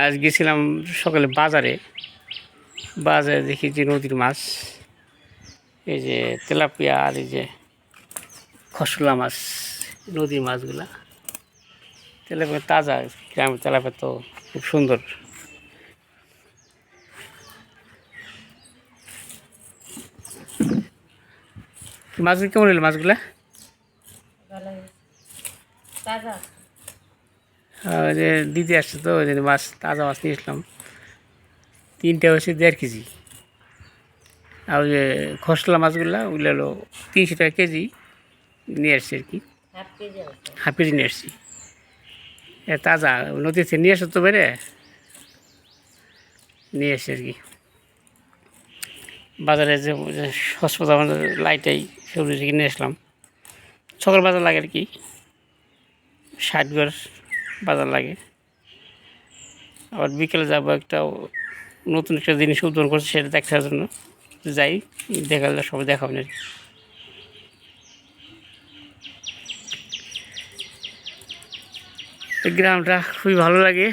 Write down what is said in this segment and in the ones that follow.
আজ গেছিলাম সকালে বাজারে। বাজারে দেখি যে নদীর মাছ, এই যে তেলাপিয়া আর এই যে খসলা মাছ, নদীর মাছগুলা। তেলাপিয়া তাজা গ্রামের তেলাপিয়া তো খুব সুন্দর। মাছগুলো কেমন হলো মাছগুলা? তাজা। ওই যে দিদি আসছে তো ওই জন্য মাছ তাজা মাছ নিয়ে এসলাম। তিনটে হচ্ছে দেড় কেজি। আর ওই যে খসলা মাছগুলো ওগুলো হলো তিনশো টাকা কেজি নিয়ে আসছি আর কি। হাফ কেজি নিয়ে আসছি। তাজা নদী থেকে নিয়ে আসো তো বেড়ে। নিয়ে এসছি আর কি। বাজারে যে হাসপাতাল আমাদের লাইটাই সবজি থেকে নিয়ে আসলাম। সকাল বাজার লাগে আর কি। ষাট ঘর বাজার লাগে। আবার বিকেলে যাব একটা নতুন একটা জিনিস উদ্বোধন করছে, সেটা দেখার জন্য। যাই দেখালে সবাই দেখাবেন আর কি গ্রামটা খুবই ভালো লাগে।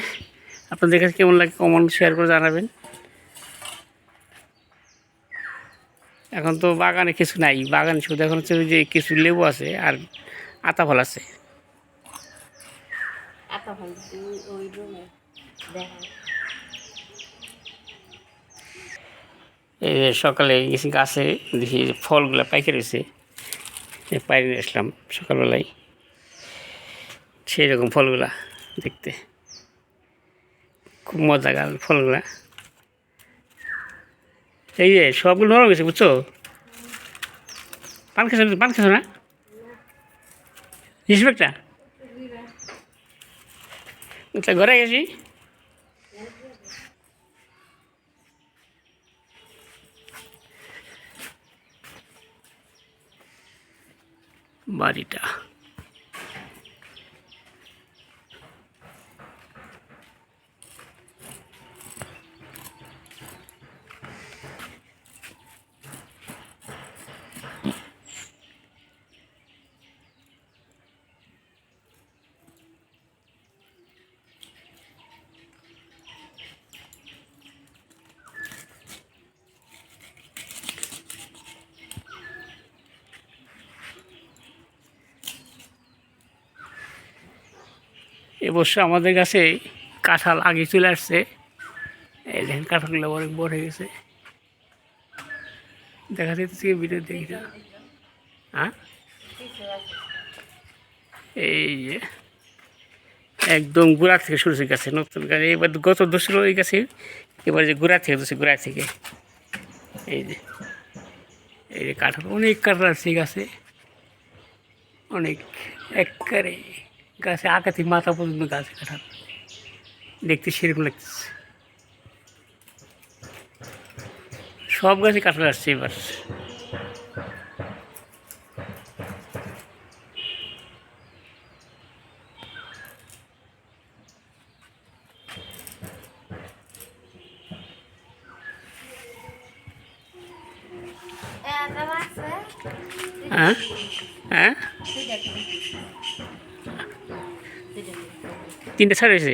আপনাদের কাছে কেমন লাগে কমন শেয়ার করে জানাবেন। এখন তো বাগানে কিছু নাই। বাগানে শুধু এখন হচ্ছে যে কিছু লেবু আছে আর আতা ফল আছে। এত ভালো ওই রুমে দেখা সকালে গেছি গাছে, দেখি ফলগুলো পাইকে রয়েছে পাইরে আসলাম সকালবেলায়। সেই রকম ফলগুলা দেখতে। খুব মজা গাল ফলগুলা। এই যে সবগুলো নরম গেছে বুঝছ? পান খেছো পান খেছো না? রিসপেক্টটা তা ঘরে গেছি বাড়িটা এবছর আমাদের কাছে কাঁঠাল আগে চলে আসছে। এই দেখেন, কাঁঠালগুলো অনেক বড় হয়ে গেছে। দেখা যাচ্ছে ভিডিও দেখি না। হ্যাঁ? এই যে, একদম গোড়া থেকে হয়ে গেছে, নতুন গাছ। এবার গত দোষের ওই গেছে, এবার যে গোড়া থেকে দোষে গোড়া থেকে। এই যে এই যে কাঁঠাল, অনেক কাঁঠাল আছে গাছে। অনেক একবারে গাছে আঁকা থেকে মাথা পর্যন্ত গাছে কাঁঠাল দেখতে সেরকম লাগতেছে। সব গাছে কাঁঠাল আসছে এবার হ্যাঁ হ্যাঁ তিনটে ছাড় হয়েছে।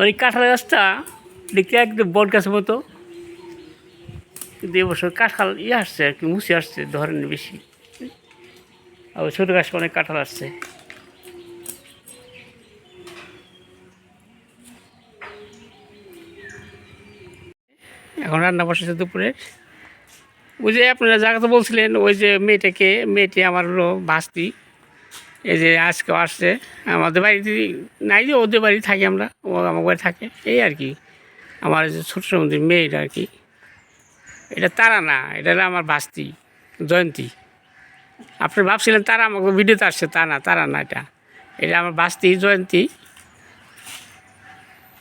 ওই কাঁঠাল গাছটা দেখতে একদম বট গাছের মতো। কিন্তু এবছর কাঁঠাল ইয়ে আসছে আর কি, মুছে আসছে, ধরেন বেশি। ওই ছোটো গাছে অনেক কাঁঠাল আসছে। এখন রান্না বসেছে দুপুরের ওই যে আপনারা জায়গাতে বলছিলেন, ওই যে মেয়েটাকে, মেয়েটি আমার হলো ভাস্তি। এই যে আজকে আসছে। আমাদের বাড়িতে নাই যে, ওদের বাড়ি থাকি আমরা, ও আমার বাড়ি থাকে। এই আর কি। আমার যে ছোটো সমুদ্রের মেয়েটা আর কি। এটা তারা না, এটা হলো আমার ভাস্তি, জয়ন্তী। আপনি ভাবছিলেন তারা আমাকে ভিডিওতে আসছে, তা না, তারা না এটা। এটা আমার ভাস্তি, জয়ন্তী।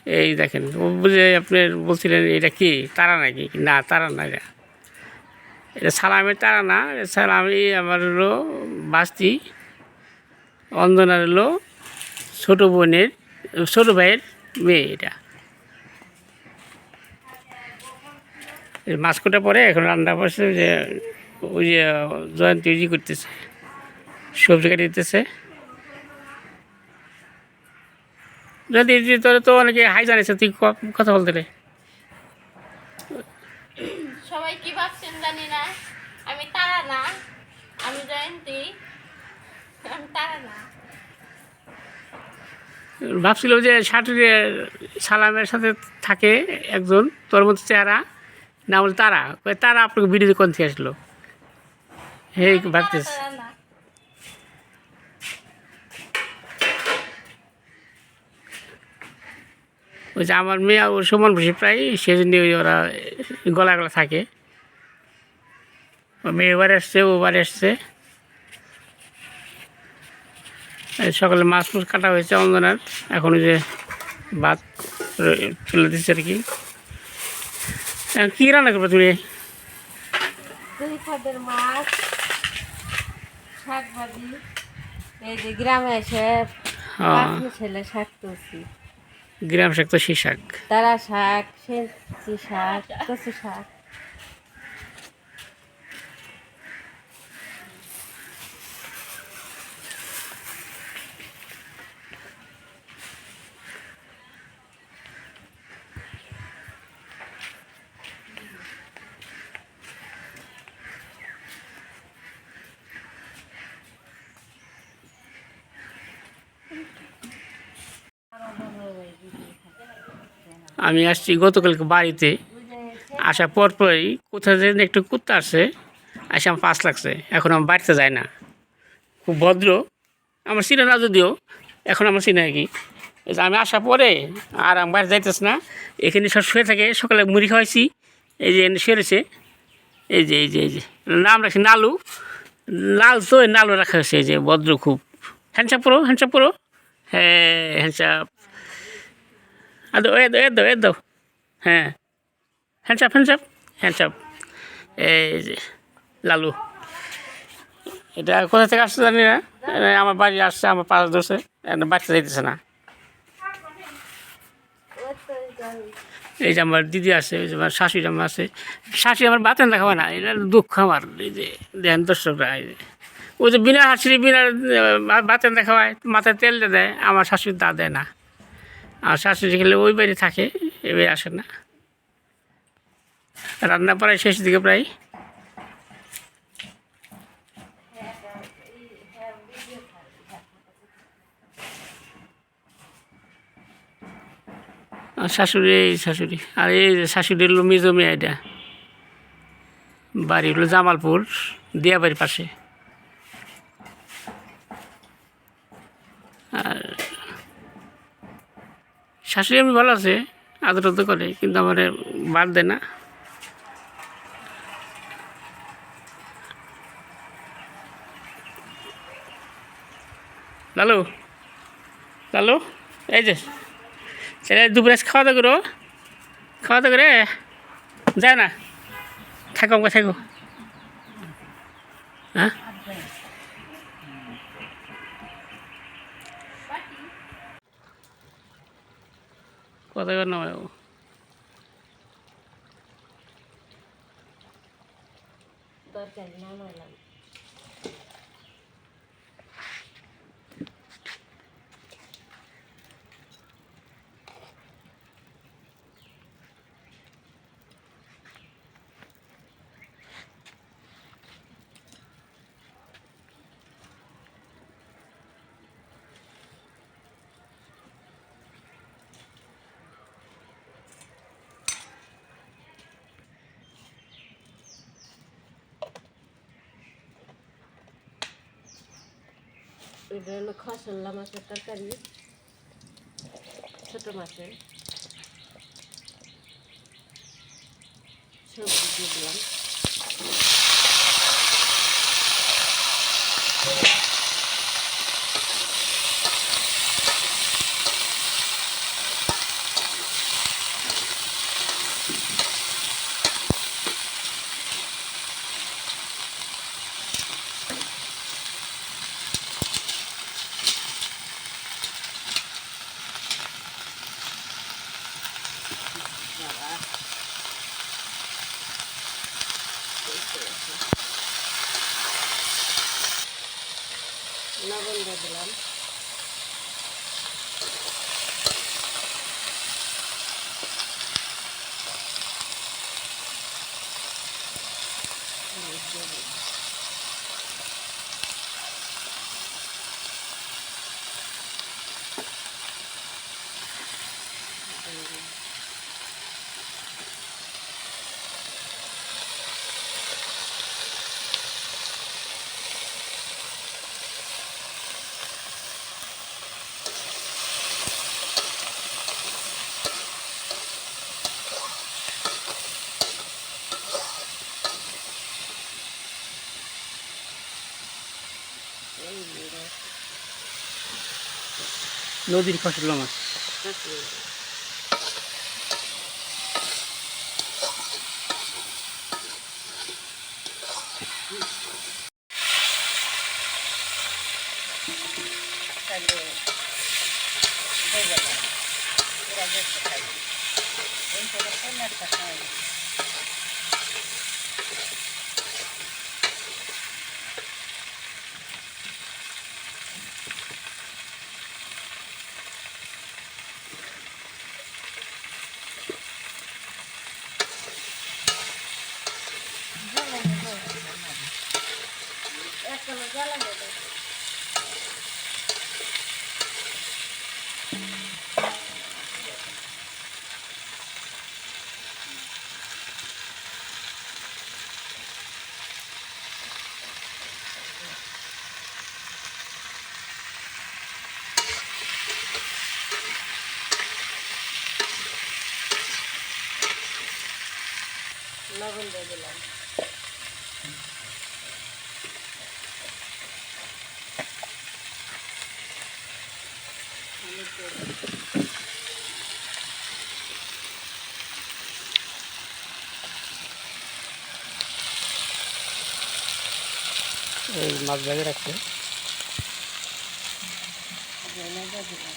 এই দেখেন, ও বুঝে আপনি বলছিলেন, এটা কি? তারা নাকি? না, তারা না এটা। এটা সালামের তারা না সালামি আমার হলো বাস্তি অন্দনার হলো ছোটো বোনের, ছোটো ভাইয়ের মেয়ে এটা। এই মাছ কোটা পরে এখন রান্না বসে যে, ওই যে জয়ন্তী উজি করতেছে, সবজি কাটি দিতেছে। যদি তোর তো অনেকে হাই জানিস তুই কথা বলতে সবাই কি ভাবছেন জানি না। আমি তারা না আমি জয়ন্তী আমি তারা না। ভাবছিল যে শাটুরে সালামের সাথে থাকে একজন তোর মতো চেহারা না বলে তারা। তারা আপনাকে ভিডিও কোন থেকে আসলো? ভাবতেছ? না। ওই যে আমার মেয়ে ওর সমান বসে প্রায় সেই জন্য ওই ওরা গলা গলা থাকে। ও মেয়ে বাড়ি আসছে ও বাড়ি এই সকালে মাছ মাছ কাটা হয়েছে অঞ্জনার। এখন যে ভাত তুলে দিচ্ছে আর কি। কী রান্না করবে তুমি? মাছ শাক ভাজি। এই যে গ্রামে এসে ছেলে শাক তুলছি। গ্রাম শাক তো সেই শাক। তারা শাক সেচি শাক কচু শাক। আমি আসছি গতকালকে বাড়িতে। আসার পর পরই কোথাও যেন একটু কুত্তা আসছে, আসে আমার পাস লাগছে। এখন আমার বাড়িতে যায় না। খুব ভদ্র। আমার চিনে না যদিও, এখন আমার চিনে কি। আমি আসার পরে আর আমার বাড়ি যাইতেছে না। এখানে সব শুয়ে থাকে, সকালে মুড়ি খাওয়াইছি। এই যে এনে শুয়েছে এই যে এই যে এই যে। নাম রাখছি নালু। লাল তো নালু রাখা হয়েছে, এই যে ভদ্র খুব। হ্যান্ডসাপ পড়ো হ্যান্ডসাপ পড়ো হ্যাঁ হ্যান্ডসাপ। আদো এ দাও এ দাও এ দাও হ্যাঁ। হ্যান্ডসাপ হ্যান্ডসাপ হ্যান্ডসাপ এই যে, লালু। এটা কোথা থেকে আসছে জানি না। আমার বাড়ি আসছে, আমার পাশ ধরছে। বাচ্চা যাইতেছে না। এই যে আমার দিদি আছে ওই যে আমার শাশুড়ি আমার আছে। শাশুড়ি আমার বাতেন দেখাবে না, এটা দুঃখ আমার। এই যে দেন দর্শকরা, এই যে। ওই যে বিনা হাসির বিনা বাতেন দেখায় মাথায় তেল দিয়ে, আমার শাশুড়ি তা দেয় না। আর শাশুড়ি খেলে ওই বাড়ি থাকে এবার আসে না। রান্না প্রায় শেষ দিকে প্রায়। শাশুড়ি, এই শাশুড়ি, আর এই শাশুড়ি হলো মেজো মেয়ে এটা। বাড়ি হলো জামালপুর, দিয়াবাড়ির পাশে। শাশুড়ি এমনি ভালো আছে, আদর আদর করে, কিন্তু আমার বাদ দেয় না। লালু লালু, এই যে, ছেলে দুপুরে খাওয়া দাওয়া করো, খাওয়া দাওয়া করে যায় না, থাকো থাকো। হ্যাঁ? কথা কর এটা হলো খসল্লা মাছের তরকারি ছোট মাছের। সবজি দিয়ে দিলাম। লবণ দিলাম। নদীর ফসল মাছ লবণ দিয়ে দিয়ে দিলাম। এই মাছ ভেজে রাখছে ধনে দিয়ে দিলাম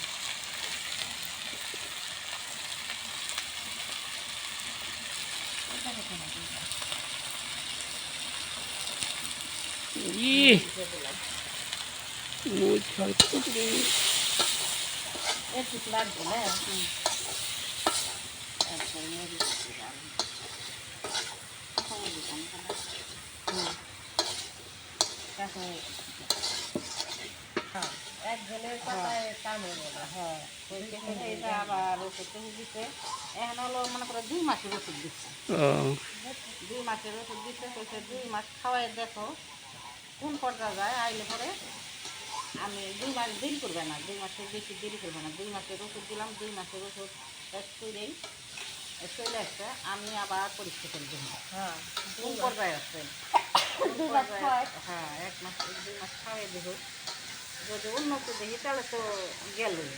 একজনের হলো মনে করো দুই মাসের ওষুধ দিচ্ছে দুই মাসের ওষুধ দিচ্ছে দুই মাস খাওয়াই দেখো। কোন পর্যায়ে যায় আইলে পরে আমি দুই মাস দেরি করবে না দুই মাসের বেশি দেরি করবে না। দুই মাসের ওষুধ দিলাম দুই মাসের ওষুধ করেই চলে আসছে আমি আবার পরীক্ষা করে দেবো কোন পর্যায়ে আছে দুই মাস হ্যাঁ এক মাস দুই মাস খাওয়াই দেব। যদি উন্নত দেখি তাহলে তো গেলই।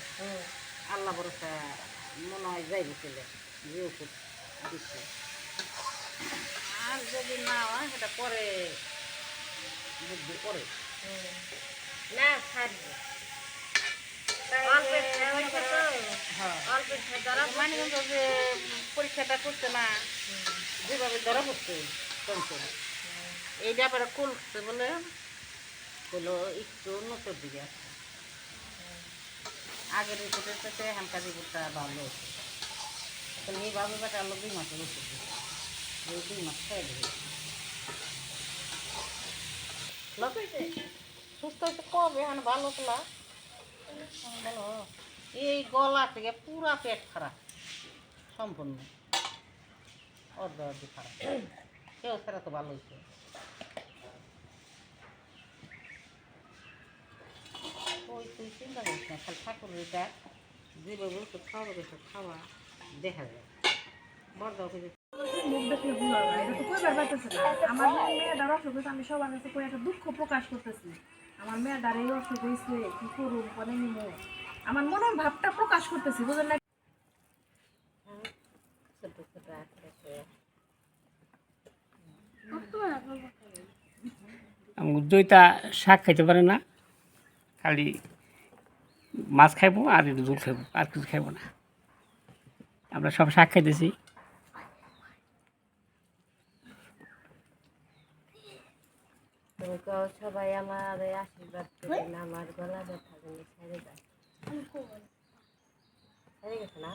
আল্লাহ ভরসা মনে হয় যাইবে চলে যে ওষুধ দিচ্ছে। আর যদি না হয় সেটা পরে বুদ্ধি না ছাড়বে মানিগঞ্জ পরীক্ষাটা করছে না যেভাবে ধরা পড়ছে এই ব্যাপারে খুলছে বলে। হলো একটু উন্নতর দিকে আছে। আগের রিপোর্টের সাথে এখানকার রিপোর্টটা ভালো। হচ্ছে তাহলে এইভাবে বেটা আলো দুই মাসের ওষুধ দিচ্ছে। দুই মাস খেয়ে সুস্থ হয়েছে কবে এখন ভালো তো না এই গলা থেকে পুরা পেট খারাপ। সম্পূর্ণ। অর্ধ অর্ধ খারাপ। কেউ ছাড়া তো ভালো হয়েছে ওই তুই চিন্তা করিস না, খালি ঠাকুরের এটা যেভাবে খাওয়া খাওয়া দেখা যায়। আমার মেয়েটার অসুখ হয়েছে আমি সবার কাছে কই একটা দুঃখ প্রকাশ করতেছি। আমার মেয়েটার এই অসুখ হয়েছে কি মানে নিমো? আমার মনের ভাবটা প্রকাশ করতেছি বুঝলেন না? দইটা শাক খাইতে পারে না খালি মাছ খাইবো আর একটু দুধ খাইবো আর কিছু খাইবো না। আমরা সব শাক খাইতেছি। তুমি কও সবাই আমার আশীর্বাদ করবেন আমার গলা ব্যথা যেন ছেড়ে যায়। ছেড়ে গেছে না?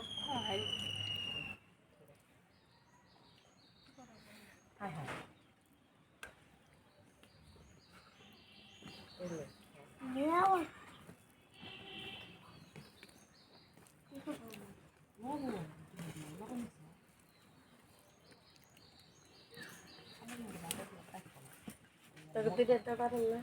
হ্যাঁ হ্যাঁ এই তোকে তো পারেন না।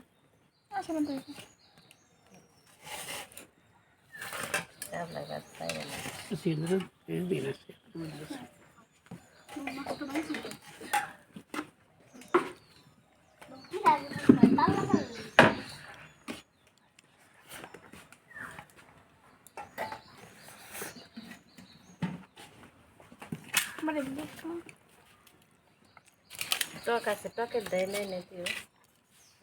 আপনার কাছে টক দেয় নেই না তুই আজকে আমার থাকবে না Right.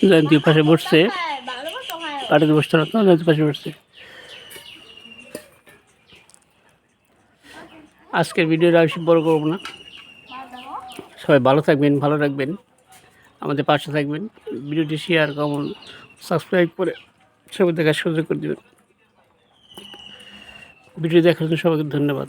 ওইটার উপরে টান উপরে একটা টিপ দাও এবার দেয় হ্যাঁ হ্যাঁ হ্যাঁ তো তো দেয় হ্যাঁ আগে দেয় হুম হ্যাঁ ওই জন্য ছোটো বাটানোর দরকার আমার টাকা ছোটো মাছ জয়ন্তী পাশে বসছে। মতো বসতে না তো জয়ন্তী পাশে বসছে। আজকের ভিডিওটা বেশি বড় করব না। সবাই ভালো থাকবেন, ভালো রাখবেন আমাদের পাশে থাকবেন। ভিডিওটি শেয়ার কমন সাবস্ক্রাইব করে সবাই দেখার সুযোগ করে দেবেন। ভিডিও দেখার জন্য সবাইকে ধন্যবাদ।